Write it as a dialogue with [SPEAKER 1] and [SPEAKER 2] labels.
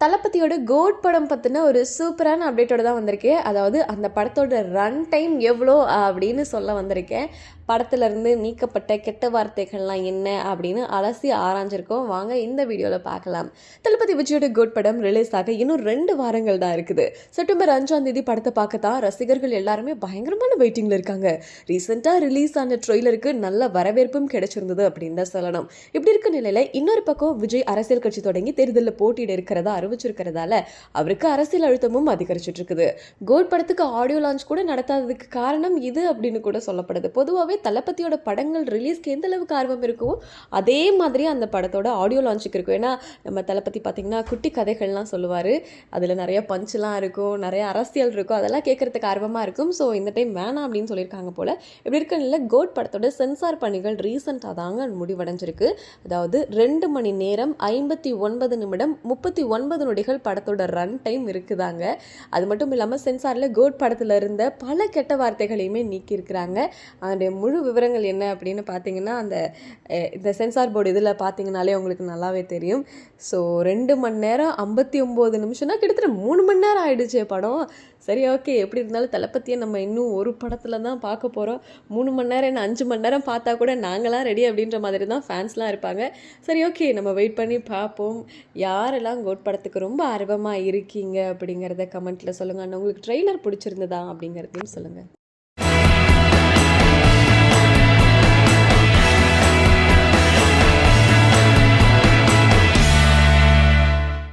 [SPEAKER 1] தளபதியோட கோட் படம் பற்றின ஒரு சூப்பரான அப்டேட்டோட தான் வந்திருக்கேன் அதாவது அந்த படத்தோட ரன் டைம் எவ்வளோ அப்படின்னு சொல்ல வந்திருக்கேன். படத்துலேருந்து நீக்கப்பட்ட கெட்ட வார்த்தைகள்லாம் என்ன அப்படின்னு அலசி ஆராய்ஞ்சிருக்கோம். வாங்க இந்த வீடியோவில் பார்க்கலாம். தளபதி விஜயோட கோட் படம் ரிலீஸ் ஆக இன்னும் ரெண்டு வாரங்கள் தான் இருக்குது. செப்டம்பர் அஞ்சாம் தேதி படத்தை பார்க்க தான் ரசிகர்கள் எல்லாருமே பயங்கரமான வெயிட்டிங்கில் இருக்காங்க. ரீசெண்டாக ரிலீஸ் ஆன ட்ரெய்லருக்கு நல்ல வரவேற்பும் கிடைச்சிருந்தது அப்படின்னு தான் சொல்லணும். இப்படி இருக்க நிலையில் இன்னொரு பக்கம் விஜய் அரசியல் கட்சி தொடங்கி தேர்தலில் போட்டியிட இருக்கிறதா அறிவிச்சிருக்கிறதால அவருக்கு அரசியல் அழுத்தமும் அதிகரிச்சிட்டு இருக்குது. கோட் படத்துக்கு ஆடியோ லான்ச் கூட நடத்தாததுக்கு காரணம் இது அப்படின்னு கூட சொல்லப்படுது. பொதுவாகவே தளபதியோட படங்கள் ரிலீஸ்க்கு எந்த அளவுக்கு ஆர்வம் இருக்கோ அதே மாதிரி அந்த படத்தோட ஆடியோ லான்ச்சுக்கு இருக்கும். ஏன்னா நம்ம தளபதி பார்த்திங்கன்னா குட்டி கதைகள்லாம் சொல்லுவார். அதில் நிறைய பஞ்செலாம் இருக்கும் நிறைய அரசியல் இருக்கும். அதெல்லாம் கேட்குறதுக்கு ஆர்வமாக இருக்கும். ஸோ இந்த டைம் வேணாம் அப்படின்னு சொல்லியிருக்காங்க போல். இப்படி இருக்கல கோட் படத்தோட சென்சார் பணிகள் ரீசெண்டாக தாங்க முடிவடைஞ்சிருக்கு. அதாவது ரெண்டு மணி நேரம் ஐம்பத்தி ஒன்பது நிமிடம் முப்பத்தி ஒன்பது நொடிகள் படத்தோட ரன் டைம் இருக்குதாங்க. அது மட்டும் இல்லாமல் சென்சாரில் கோட் படத்தில் இருந்த பல கெட்ட வார்த்தைகளையுமே நீக்கியிருக்கிறாங்க. அதனுடைய முழு விவரங்கள் என்ன அப்படின்னு பார்த்தீங்கன்னா அந்த இந்த சென்சார் போர்டு இதில் பார்த்தீங்கனாலே உங்களுக்கு நல்லாவே தெரியும். ஸோ ரெண்டு மணி நேரம் ஐம்பத்தி ஒம்பது நிமிஷம்னா கிட்டத்தட்ட மூணு மணி நேரம் ஆயிடுச்சே படம். சரி ஓகே. எப்படி இருந்தாலும் தளபதியை நம்ம இன்னும் ஒரு படத்தில் தான் பார்க்க போகிறோம் மூணு மணி நேரம் என்ன அஞ்சு மணி நேரம் பார்த்தா கூட நாங்களாம் ரெடி அப்படின்ற மாதிரி தான் ஃபேன்ஸ்லாம் இருப்பாங்க. சரி ஓகே. நம்ம வெயிட் பண்ணி பார்ப்போம். யாரெல்லாம் கோட் படத்துக்கு ரொம்ப ஆர்வமாக இருக்கீங்க அப்படிங்கிறத கமெண்ட்டில் சொல்லுங்கள் அண்ட் உங்களுக்கு ட்ரெய்லர் பிடிச்சிருந்ததா அப்படிங்கிறதையும் சொல்லுங்கள்